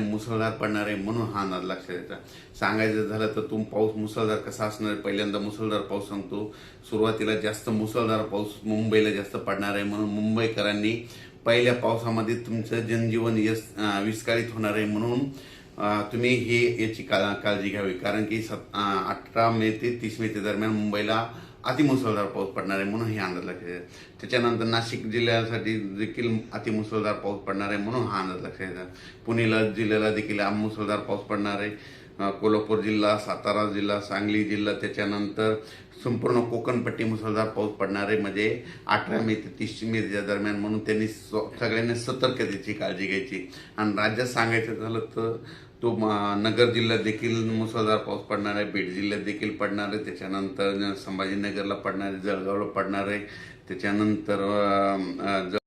मुसळधार पडणार आहे म्हणून हा अंदाज लक्षात येतात सांगायचं झालं तर तुम पाऊस मुसळधार कसा असणार आहे? पहिल्यांदा मुसळधार पाऊस सांगतो. सुरुवातीला जास्त मुसळधार पाऊस मुंबईला जास्त पडणार आहे म्हणून मुंबईकरांनी पहिल्या पावसामध्ये तुमचं जनजीवन यस विस्कळीत होणार आहे म्हणून तुम्ही हे याची का- काळजी घ्यावी. कारण की सत अठरा मे ते तीस मे ते दरम्यान मुंबईला अतिमुसळधार पाऊस पडणार आहे म्हणून हे अंदाज लक्षात येतो त्याच्यानंतर नाशिक जिल्ह्यासाठी देखील अतिमुसळधार पाऊस पडणार आहे म्हणून हा अंदाज लक्षात येतात पुणेला जिल्ह्याला देखील मुसळधार पाऊस पडणार आहे. कोल्हापूर जिल्हा सातारा जिल्हा सांगली जिल्हा त्याच्यानंतर संपूर्ण कोकणपट्टी मुसळधार पाऊस पडणार आहे. म्हणजे अठरा मे ते तीस मेच्या दरम्यान म्हणून त्यांनी स- सगळ्यांनी सतर्कतेची काळजी घ्यायची. आणि राज्यात सांगायचं झालं तर तो नगर जिल्ह्यात देखील मुसळधार पाऊस पडणार आहे बीड जिल्ह्यात देखील पडणार आहे. त्याच्यानंतर संभाजीनगरला पडणार आहे जळगावला पडणार आहे. त्याच्यानंतर ज-